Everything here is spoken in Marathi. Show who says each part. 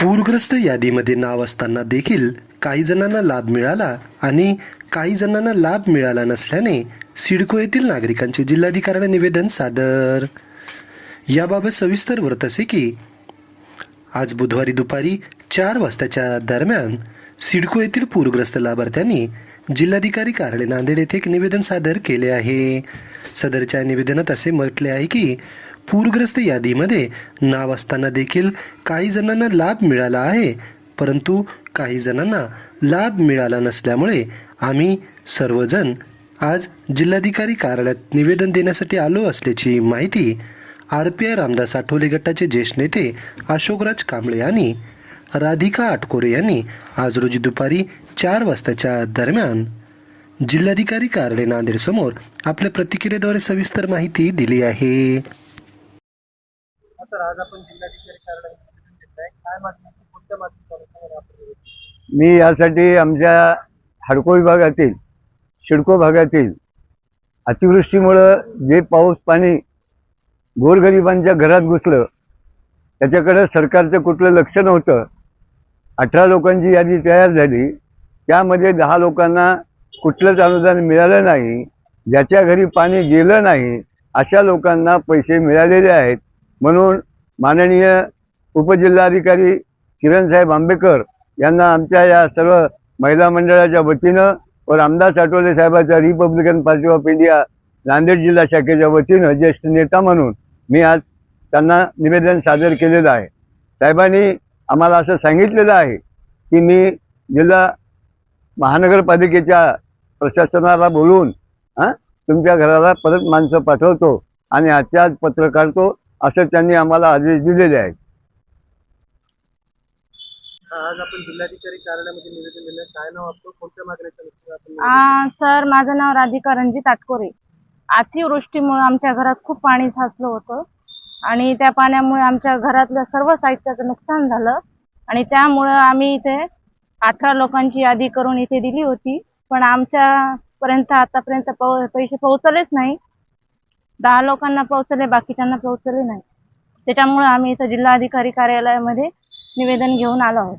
Speaker 1: पूरग्रस्त यादीमध्ये नाव असताना देखील काही जणांना लाभ मिळाला आणि काही जणांना लाभ मिळाला नसल्याने सिडको येथील नागरिकांचे जिल्हाधिकाऱ्यांना निवेदन सादर. याबाबत सविस्तर वृत्त असे की आज बुधवारी दुपारी चार वाजताच्या दरम्यान सिडको येथील पूरग्रस्त लाभार्थ्यांनी जिल्हाधिकारी कार्यालय नांदेड येथे एक निवेदन सादर केले आहे. सदरच्या निवेदनात असे म्हटले आहे की पूरग्रस्त यादीमध्ये नाव असताना देखील काही जणांना लाभ मिळाला आहे. परंतु काही जणांना लाभ मिळाला नसल्यामुळे आम्ही सर्वजण आज जिल्हाधिकारी कार्यालयात निवेदन देण्यासाठी आलो असल्याची माहिती R P I Ramdas Athawale गटाचे ज्येष्ठ नेते अशोकराज कांबळे यांनी राधिका आटकोरे यांनी आज रोजी दुपारी चार वाजताच्या दरम्यान जिल्हाधिकारी कार्यालय नांदेडसमोर आपल्या प्रतिक्रियेद्वारे सविस्तर माहिती दिली आहे.
Speaker 2: सर आज आपण जिल्हाधिकारी कार्यालयात काय कोणत्या
Speaker 3: मी यासाठी आमच्या हडको विभागातील शिडको भागातील अतिवृष्टीमुळं जे पाऊस पाणी गोरगरिबांच्या घरात घुसलं त्याच्याकडे सरकारचं कुठलं लक्ष नव्हतं. अठरा लोकांची यादी तयार झाली. त्यामध्ये दहा लोकांना कुठलंच अनुदान मिळालं नाही. ज्याच्या घरी पाणी गेलं नाही अशा लोकांना पैसे मिळालेले आहेत. म्हणून माननीय उपजिल्हाधिकारी किरणसाहेब आंबेकर यांना आमच्या या सर्व महिला मंडळाच्या वतीनं व Ramdas Athawale साहेबाच्या Republican Party of India Nanded जिल्हा शाखेच्या वतीनं ज्येष्ठ नेता म्हणून मी आज त्यांना निवेदन सादर केलेलं आहे. साहेबांनी आम्हाला असं सांगितलेलं आहे की मी जिल्हा महानगरपालिकेच्या प्रशासनाला बोलून हां तुमच्या घराला परत माणसं पाठवतो आणि आजच्या आज पत्र काढतो असं त्यांनी आम्हाला आदेश दिलेले आहेत.
Speaker 2: आज आपण जिल्हाधिकारी कार्यालयामध्ये निवेदन दिलं आहे. काय नाव आपलं? कोणत्या मागण्याच्या अनुषंगाने आपण निवेदन
Speaker 4: आ, सर माझं नाव राधिका रणजित आटकोरे. अतिवृष्टीमुळे आमच्या घरात खूप पाणी साचलं होतं. आणि त्या पाण्यामुळे आमच्या घरातल्या सर्व साहित्याचं नुकसान झालं. आणि त्यामुळं आम्ही इथे अठरा लोकांची यादी करून इथे दिली होती. पण आमच्यापर्यंत आतापर्यंत पैसे पोहोचलेच नाही. दहा लोकांना पोहोचले बाकीच्यांना पोहोचले नाही. त्याच्यामुळे आम्ही इथं जिल्हाधिकारी कार्यालयामध्ये निवेदन घेऊन आलो आहोत.